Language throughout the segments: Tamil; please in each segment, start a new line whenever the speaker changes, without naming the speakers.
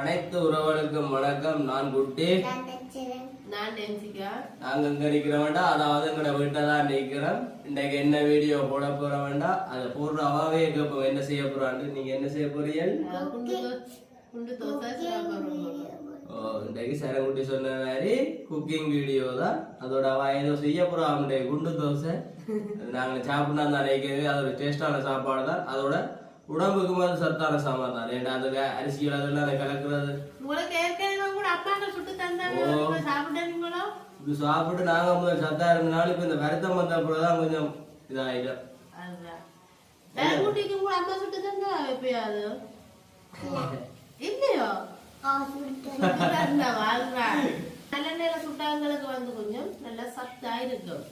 அனைத்து உறவுகளுக்கும் வணக்கம். நான் குட்டி. நாங்க இங்க நிக்கிறோம்டா. அதாவது எங்கட வீட்டை தான் நிக்கிறோம். இன்னைக்கு என்ன வீடியோ போட போறோம்டா? அதை போடுற அவாவே கேட்போம் என்ன செய்ய போறான்னு நீங்க என்ன செய்ய போறீங்க இன்றைக்கு சரங்குட்டி சொன்ன மாதிரி குக்கிங் வீடியோ தான். அதோட அவ ஏதோ செய்ய போறோம் அவனுடைய குண்டு தோசை. அது நாங்க சாப்பிடா தான் நினைக்கிறது அது ஒரு டேஸ்டான சாப்பாடு தான் அதோட உடம்புக்கு மாதிரி சத்தான சாப்பாடு தான். அது அரிசிகள் அதெல்லாம் அதை கலக்குறது?
உங்களுக்கு ஏற்கனவே கூட அப்பாக்கள் சுட்டு தந்தாங்க. சாப்பிட்டீங்களோ
இது சாப்பிட்டு நாங்க முதல் சத்தா இருந்தனால இப்ப இந்த வருத்தம் வந்த அப்புறம் தான் கொஞ்சம் இதாயிடும்.
குட்டிக்கு கூட அம்மா சுட்டு தந்தா எப்பயாவது இல்லையோ? இவன் வாழ்றான் நல்ல நேரம் சுட்டாங்களுக்கு வந்து கொஞ்சம் நல்ல சத்தா இருக்கும்.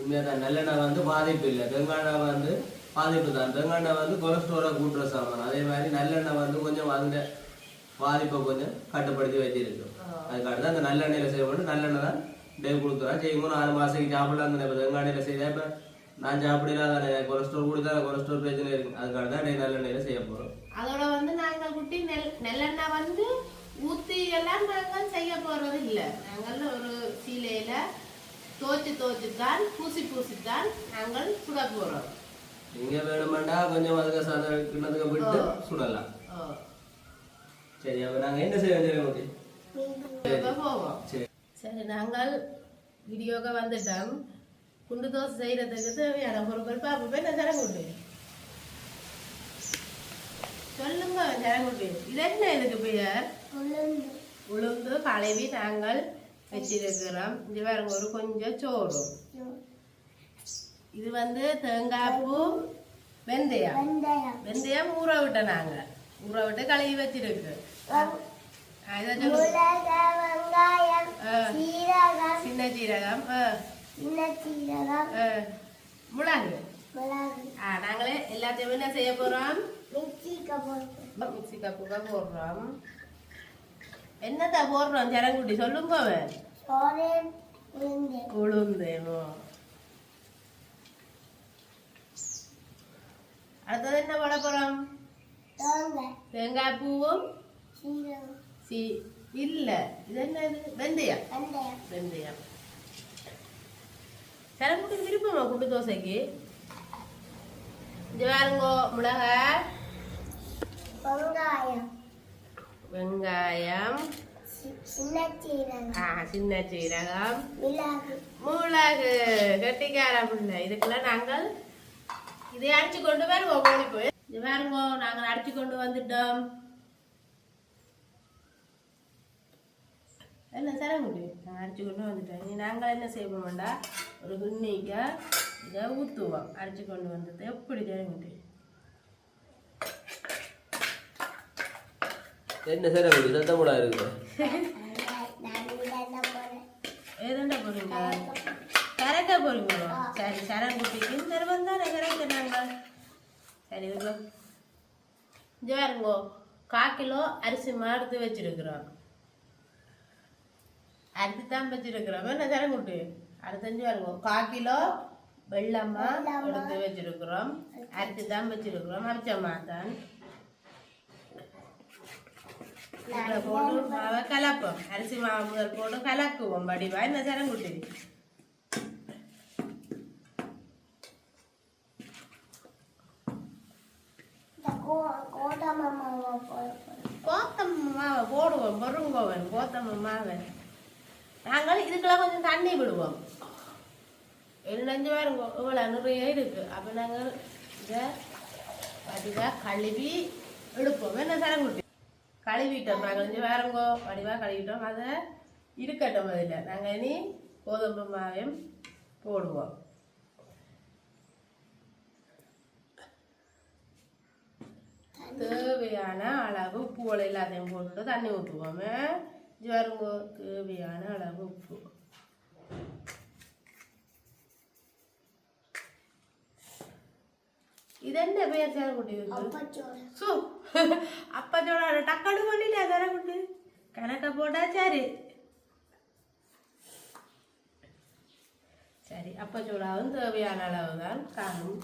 உண்மையா தான் நல்லெண்ணெய் வந்து பாதிப்பு இல்லை. தேங்காய் வந்து பாதிப்பு தான். தேங்காய் வந்து கொலஸ்ட்ராலை கூட்டுற சாமான். அதே மாதிரி நல்லெண்ணெய் வந்து கொஞ்சம் அந்த பாதிப்பை கொஞ்சம் கட்டுப்படுத்தி வச்சிருக்கும் அதுக்காக தான் அந்த நல்லெண்ணெயில செய்யணும் நல்லெண்ணெய் தான் டே கொடுக்குறோம் செய்யும்போது நாலு மாசத்துக்கு சாப்பிடலாம் அந்த இப்போ தேங்காய் செய்தா இப்போ நான் சாப்பிடலாம் தானே. கொலஸ்ட்ரால் கூட தான். கொலஸ்ட்ரால் பிரச்சனை இருக்கு. அதுக்காக தான் டே நல்லெண்ணெயில செய்ய போறோம்.
அதோட வந்து நாங்கள் குட்டி நெல் நெல்லெண்ணெய் வந்து ஊத்தி எல்லாம் நாங்கள் செய்ய போறது இல்ல. நாங்கள் ஒரு சீலையில தோச்சு தோச்சுத்தான் பூசி பூசித்தான் நாங்கள் சுட போறோம்.
நீங்க வேணுமெண்டா கொஞ்சம் அதுக்கு சாத கிண்ணத்துக்கு விட்டு சுடலாம். சரி அப்ப நாங்க என்ன செய்ய வேண்டிய சரி.
சரி நாங்கள் வீடியோக்கு வந்துட்டோம். குண்டு தோசை செய்யறதுக்கு தேவையான பொருட்கள் பார்ப்போம். என்ன தரங்குண்டு சொல்லுங்க தரங்குண்டு இது என்ன இதுக்கு பெயர் உளுந்து. கழுவி நாங்கள் வச்சிருக்கிறோம். இது பாருங்க ஒரு கொஞ்சம் சோறு. இது வந்து தேங்காய் பூ வெந்தயம். வெந்தயம் ஊற விட்ட நாங்க. ஊற விட்டு கழுவி வச்சிருக்கு. சின்ன சீரகம் மிளகு. நாங்களே எல்லாத்தையும் என்ன செய்ய போறோம்? மிக்சி கப்புக்கா போடுறோம். என்னத்த போடுறோம்? சரங்குட்டி சொல்லுங்க. உளுந்தேமோ அடுத்தது என்ன போட போறோம்? தேங்காய். பூவும் சி இல்ல. இது என்ன இது வெந்தயம். வெந்தயம். சரங்குட்டி விருப்பமா குண்டு தோசைக்கு? இது பாருங்கோ மிளகாய் வெங்காயம். ஆ, சின்ன சீரகம். மிளகு. கெட்டிக்கார பிள்ளை. இதுக்கெல்லாம் நாங்கள் இதை அடிச்சு கொண்டு வருவோம் போய். இது பாருங்க நாங்கள் அடிச்சு கொண்டு வந்துட்டோம். என்ன சரங்குடி நான் அடிச்சு கொண்டு வந்துட்டோம் இனி நாங்கள் என்ன செய்வோம்டா? ஒரு குன்னிக்க இதை ஊற்றுவோம் அடிச்சு கொண்டு வந்தது எப்படி சரங்குடி
என்ன சார் அப்படி சத்தம் இருக்கு
ஏதாண்டா போறீங்க போறீங்களோ? சரி சரங்குட்டிக்கு தருவம் தானே கரெக்ட் நாங்கள் சரி இங்க பாருங்கோ கிலோ அரிசி எடுத்து வச்சிருக்கிறோம். அரிசி தான் வச்சிருக்கிறோம். என்ன சரங்குட்டி அடுத்தஞ்சு பாருங்க கால் கிலோ வெள்ளம்மா. எடுத்து வச்சிருக்கிறோம். அரிசி தான் வச்சிருக்கிறோம். அரிச்சம்மா தான் போட்டு மாவை கலப்போம். அரிசி மாவு முதல் போட்டு கலக்குவோம். வடிவா? என்ன சரங்குட்டி கோத்தம் மாவை போடுவோம் பொருங்கோவன் கோத்தம் மாவை நாங்கள் இதுக்கெல்லாம் கொஞ்சம் தண்ணி விடுவோம். எழுநஞ்சு பேரும் இவ்வளோ நிறைய இருக்கு. அப்போ நாங்கள் இதை வடிவாக கழுவி எடுப்போம் என்ன சரங்குட்டி கழுவிட்டோம் நாங்கள் அஞ்சு வேறங்கோ வடிவாக கழுவிட்டோம். அதை இருக்கட்டும் அதில். நாங்கள் இனி கோதுமை மாவையும் போடுவோம். தேவையான அளவு உப்புகளை எல்லாத்தையும் போட்டு தண்ணி ஊற்றுவோமே ஜருங்கோ தேவையான அளவு உப்பு இது என்ன பேர் சேரக்குட்டி? சோ. அப்பா சொல்ற டக்காடு பண்ணிட்டா சேரக்குட்டி. கணக்க போட்டா சரி. சரி அப்பா சோடாவும் தேவையான அளவு தான் காணும்.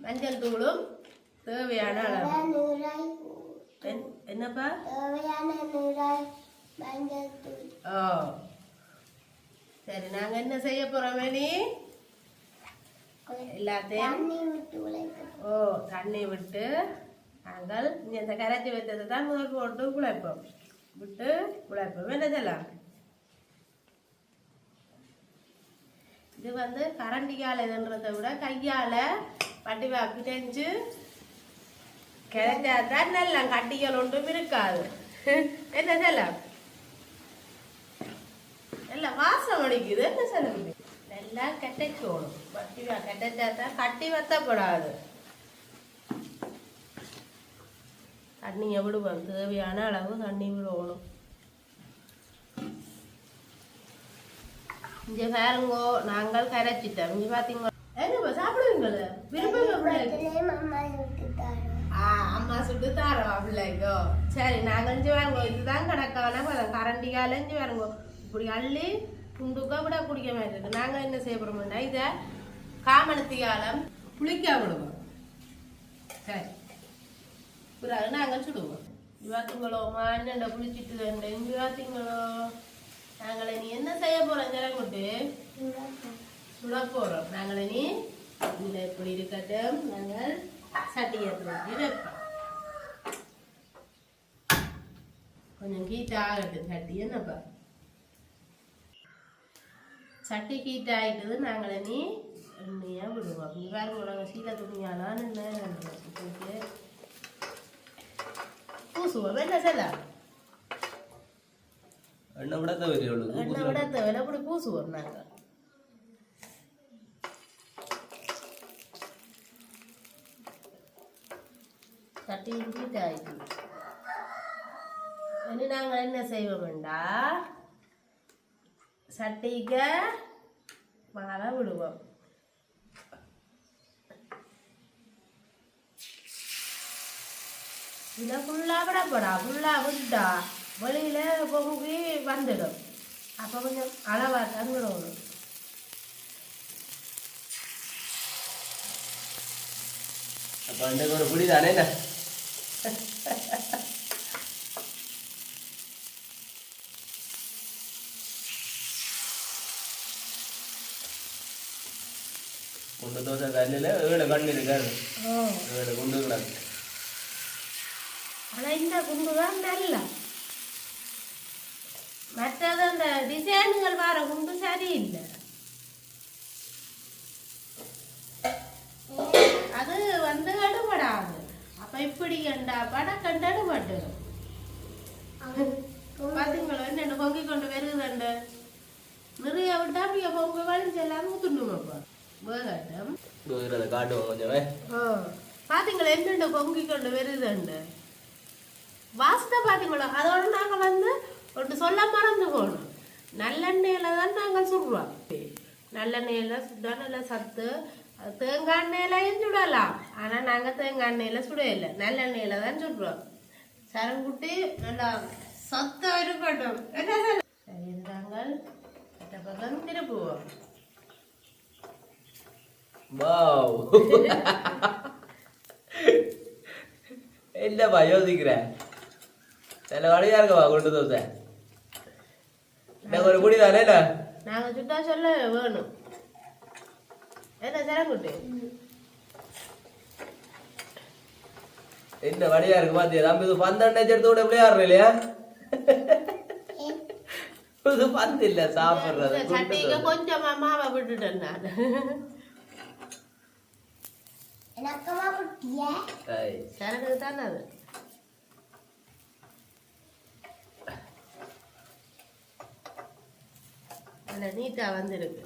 மஞ்சள் தூளும் தேவையான அளவு. என்- என்னப்பா? ஓ. சரி நாங்க என்ன செய்ய போறோம் வேணி? எல்லாத்தையும் ஓ தண்ணி விட்டு நாங்கள் இந்த கரைச்சி வைத்ததை தான் முதல் போட்டு குழைப்போம். விட்டு குழைப்போம். என்ன செய்யலாம் இது வந்து கரண்டியால் இதுன்றதை விட கையால வடிவா பிணைஞ்சு கிடைச்சா தான் நல்லா கட்டிகள் ஒன்றும் இருக்காது. என்ன செய்யலாம் நல்லா வாசம் அடிக்குது என்ன சொல்ல? நல்லா கெட்டச்சோடும். வட்டிவா கெட்டச்சாதான் கட்டி வத்தப்படாது. தண்ணி விடுவோம் தேவையான அளவு தண்ணி விடணும். இங்க பாருங்கோ நாங்கள் கரைச்சிட்டோம். இங்க பாத்தீங்க என்னப்பா சாப்பிடுவீங்களே? விரும்ப சுட்டு தாரோம் பிள்ளைக்கோ. சரி நாங்கள் இஞ்சி வரங்கோ இதுதான் கிடக்கான பதம் கரண்டிக்கால இஞ்சி வரங்கோ இப்படி அள்ளி குண்டுக்கோ விட குடிக்க மாட்டேங்குது நாங்கள் என்ன செய்ய போறோம்னா இதை காமணத்தியாலம் புளிக்க விடுவோம் சரி. பிறகு நாங்கள் சுடுவோம். இவாத்திங்களோ மாண்ட புளிச்சிட்டு வேண்ட இங்க நாங்கள் நீ என்ன செய்ய போறோம் கொண்டு? சுட போறோம் நாங்கள் நீ இதில் இப்படி இருக்கட்டும்? நாங்கள் சட்டியை தூக்கி வைப்போம். கொஞ்சம் ஹீட் ஆகட்டும் சட்டி. என்னப்பா சட்டி ஹீட் ஆகிட்டது நாங்கள் இனி எண்ணெயாக விடுவோம். நீ பாருங்க நாங்கள் சீலை துணியாலாம் என்ன போட்டு பூசுவோம். என்ன செய்யலாம்
எண்ணெய் விட தவிர
எண்ணெய் விட தேவையில்ல அப்படி பூசுவோம் நாங்கள். சட்டி ஹீட் ஆகிட்டு இனி நாங்கள் என்ன செய்வோம்டா சட்டிக்க மேலே விடுவோம். இதில் ஃபுல்லாக விடப்படா ஃபுல்லாக விட்டா வெளியில் பொங்கி வந்துடும். அப்போ கொஞ்சம் அளவாக தந்துடணும்.
அப்ப அன்னைக்கு ஒரு பிடி தானே என்ன குண்டு தோசை கல்லில் ஏழு கண்ணு இருக்காது
ஓ.
ஏழு குண்டு கிடக்கு.
ஆனால் இந்த குண்டு தான் நல்லா மற்றது அந்த டிசைனுகள் வர குண்டு சரியில்லை. அது வந்து அடுபடாது அப்ப இப்படி கண்டா பட கண்டு அடுபட்டுடும் பாத்தீங்களா? என்ன பொங்கி கொண்டு வருதுண்டு. நிறைய விட்டா அப்படியே பொங்க வலிஞ்செல்லாம் ஊத்துணுமாப்பா வேகட்டும்
இருக்கிறத காட்டுவோம் கொஞ்சமே
ஓ பாத்தீங்களா என்னென்ன பொங்கி கொண்டு வருதுண்டு? வாசத்தை பாத்தீங்களா? அதோட நாங்க வந்து ஒன்று சொல்ல மறந்து போனோம். நல்லெண்ணெயில தான் நாங்கள் சுடுறோம் நல்லெண்ணெயில சுட்டா நல்ல சத்து. தேங்காய் எண்ணெயிலையும் சுடலாம்? ஆனா நாங்க தேங்காய் எண்ணெயில சுடையில நல்லெண்ணெயில தான் சுடுறோம் சரங்குட்டி நல்லா சத்தா இருக்கட்டும். என்ன? சரி நாங்கள் பக்கம் திருப்புவோம்
வாவ் என்னப்பா யோசிக்கிற? சில வழியா இருக்கவா குண்டு தோசை? எனக்கு ஒரு பிடி தானே என்ன?
நாங்க சுட்டா சொல்ல வேணும். என்ன சரங்குட்டி
என்ன வழியா இருக்கு பாத்தியா? நம்ம இது பந்தண்டை எடுத்து விட விளையாடுற இல்லையா? இது பந்து இல்ல சாப்பிடுறது.
கொஞ்சமா மாவை விட்டுட்டேன் நான். சரக்கு தானே அது? நல்ல நீட்டா வந்திருக்கு.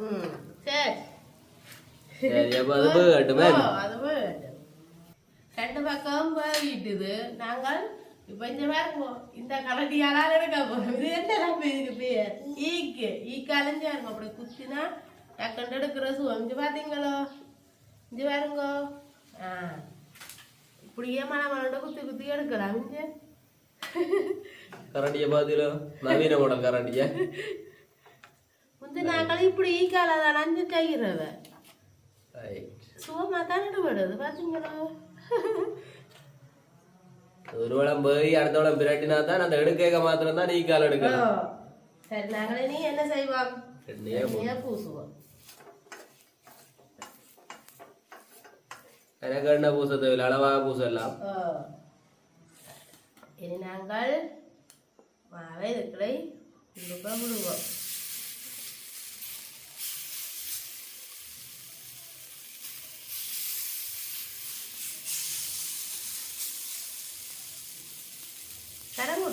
ம் சரி.
அது.
ரெண்டு பக்கம் வேகிட்டுது நாங்கள் இப்ப இந்த பாருங்க இந்த கலட்டியாலாம் எடுக்க போறோம் இது என்ன நம்ம இதுக்கு பேர் ஈக்கு ஈக்காலஞ்சு பாருங்க அப்படி குத்தினா டக்குன்னு எடுக்கிற சுவம் இங்க பாத்தீங்களோ இங்க பாருங்க ஆ இப்படியே மன மனோட குத்தி குத்தி எடுக்கலாம் இங்க
கரண்டிய பாத்தீங்களா நவீன மாடல் கரண்டிய
வந்து நாங்கள் இப்படி ஈக்கால தான் அஞ்சு கைகிறத
Right.
சுகமாக தான் விடுது பார்த்தீங்களா
ஒரு வளம் போய் அடுத்த வளம் பிரட்டினா தான் அந்த எடுக்க மாத்திரம் தான் நீ கால் எடுக்கலாம்.
சரி நாங்களே நீ என்ன
போ-
எண்ணெயை பூசுவோம்.
எனக்கு என்ன பூச தேவையில்லை அளவாக பூசலாம்.
இனி நாங்கள் மாவை இதுக்களை விடுவோம்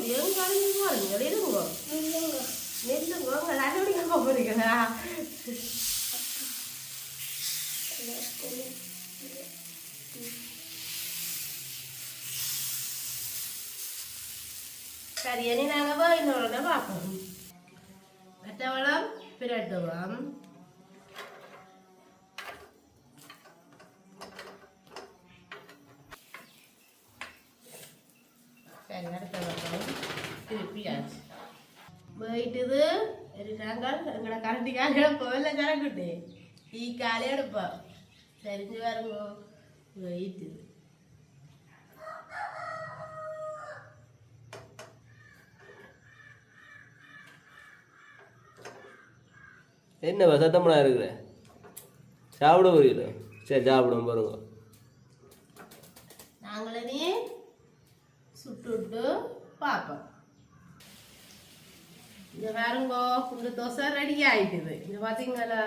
கடங்குட்டியும் கலந்து போறீங்க இருங்கோ
நில்லுங்க
நெல்லுங்க உங்கள் அண்ணன் போறீங்களா சரி இனி நாங்கள் போய் இன்னொரு பார்ப்போம் மற்றவளம் பிரட்டுவோம் சரி அடுத்த பக்கம் திருப்பியாச்சு போயிட்டுது. இருக்காங்கள் எங்களோட கரண்டிக்காக கோவில கரக்குட்டு ஈ காலே எடுப்போம் தெரிஞ்சு வருங்க போயிட்டுது.
என்ன சத்தம்னா இருக்கிற சாப்பிட புரியல சரி சாப்பிடும் பாருங்க.
நாங்களே சுட்டு பார்ப்போம் இங்க பாருங்கோ குண்டு தோசை ரெடி ஆயிட்டுது. இங்க பாத்தீங்களா?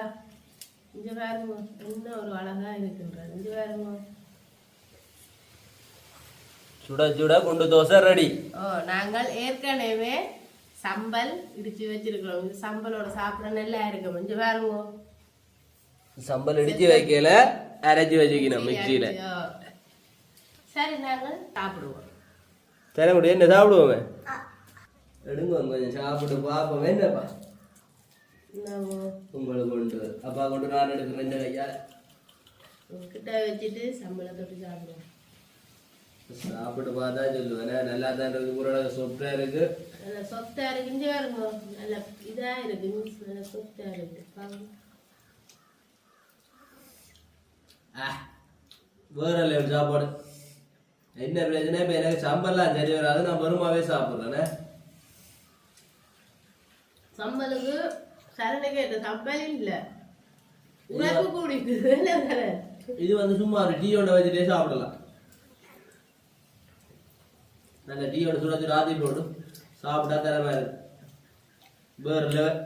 இங்க பாருங்க என்ன ஒரு அழகா இருக்குன்றது இங்க பாருங்க.
சுட சுட குண்டு தோசை ரெடி
ஓ நாங்கள் ஏற்கனவே சம்பல் இடிச்சு வச்சிருக்கிறோம். இந்த சம்பலோட சாப்பிட நல்லா இருக்கும். இங்க பாருங்க.
சம்பல் இடிச்சு வைக்கல அரைச்சி வச்சுக்கணும் மிக்சியில.
சரி நாங்கள் சாப்பிடுவோம்.
சரி முடியும் என்ன சாப்பிடுவோமே? எடுங்க கொஞ்சம் சாப்பிட்டு பார்ப்போம்
நம்ம
உங்களுக்கு கொண்டு அப்பா கொண்டு நான் எடுக்கிறேன் இந்த கையா
கிட்ட வச்சுட்டு சம்பளை தொட்டு சாப்பிடுவோம்
சாப்பிட்டு பார்த்தா சொல்லுவேன் நல்லா தான் இருக்கு கூட சொப்டா இருக்கு
நல்லா சொத்தா இருக்கு இங்கே பாருங்க நல்லா இதா இருக்கு நல்லா சொத்தா இருக்கு
வேற லெவல் சாப்பாடு என்ன பிரச்சனை இப்போ எனக்கு சம்பல்லாம் சரி வராது நான் பெருமாவே சாப்பிட்றேனே
சம்பளுக்கு சரணை கேட்ட சம்பளம் இல்ல. உழைப்பு கூடிட்டு
இது வந்து சும்மா ஒரு டீயோட வச்சுட்டே சாப்பிடலாம். நல்ல டீயோட சுட சுட ஆத்தி போட்டு சாப்பிட்டா தர மாதிரி வேற லெவல்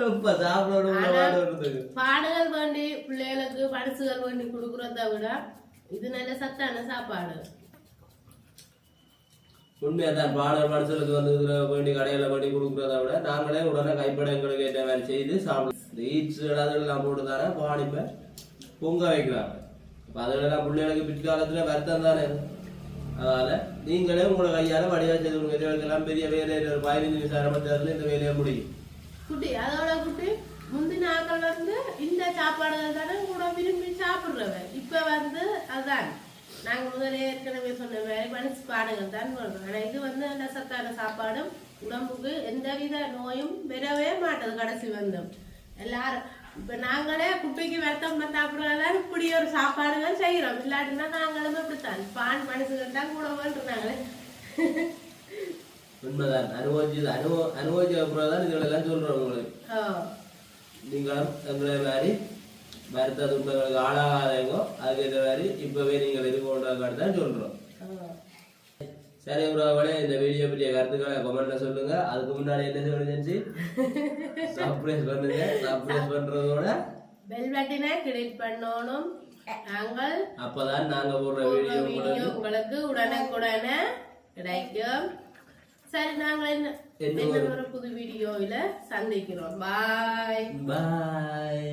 ரொம்ப சாப்பிட வருதுக்கு
பாடுகள் வேண்டி பிள்ளைகளுக்கு பரிசுகள் வேண்டி கொடுக்குறத விட இது நல்ல சத்தான சாப்பாடு.
உண்மையா தான் பாடல் மனுஷனுக்கு வந்து வேண்டி கடையில பண்ணி கொடுக்குறத விட நாங்களே உடனே கைப்பட எங்களுக்கு ஏற்ற மாதிரி செய்து சாப்பிடுவோம். ஈட்ஸ் அதெல்லாம் போட்டு தானே பாடிப்ப பொங்க வைக்கிறாங்க. இப்ப அதெல்லாம் பிள்ளைகளுக்கு பிற்காலத்துல வருத்தம் தானே. அதனால நீங்களே உங்களை கையால வடிவா செய்து கொடுங்க. இதுகளுக்கெல்லாம் பெரிய வேலை ஒரு பதினஞ்சு நிமிஷம் அரை மணி நேரத்துல இந்த வேலையை முடியும்.
குட்டி அதோட குட்டி முந்தின நாட்கள் வந்து இந்த சாப்பாடு தானே கூட விரும்பி சாப்பிடுறவ இப்ப வந்து அதான். நாங்க முதல்ல ஏற்கனவே சொன்ன மாதிரி மனசு பாடுகள் தான் வருவோம் ஆனா இது வந்து நல்ல சத்தான சாப்பாடும் உடம்புக்கு எந்தவித நோயும் வரவே மாட்டது கடைசி வந்தும். எல்லாரும் இப்ப நாங்களே குட்டிக்கு வருத்தம் சாப்பிடுறதான் இப்படி ஒரு சாப்பாடுகள் செய்யறோம். இல்லாட்டினா நாங்களும் இப்படித்தான் பான் மனசுகள் தான் கூட வேண்டுறாங்களே
உண்மைதான். அனுபவிச்சது அனுபவ அனுபவிச்ச அப்புறம் தான் இதுகளெல்லாம் சொல்றோம் உங்களுக்கு.
ஓ
நீங்களும் எங்களை மாதிரி வருத்த துன்பங்களுக்கு ஆளாகாதவங்க அதுக்கேற்ற மாதிரி இப்பவே நீங்கள் போன்றதுக்காக தான் சொல்றோம். சரி உறவுகளே இந்த வீடியோ பற்றிய கருத்துக்களை கமெண்ட்ல சொல்லுங்க. அதுக்கு முன்னாடி என்ன சொல்லுச்சு சர்ப்ரைஸ் பண்ணுங்க. சர்ப்ரைஸ் பண்றதோட
பெல் பட்டினை கிளிக் பண்ணணும். நாங்கள்
அப்பதான் நாங்க போடுற வீடியோ
உங்களுக்கு உடனுக்குடனே கிடைக்கும். சரி நாங்கள் என்ன புது வீடியோவில் சந்திக்கிறோம். பாய்
பாய்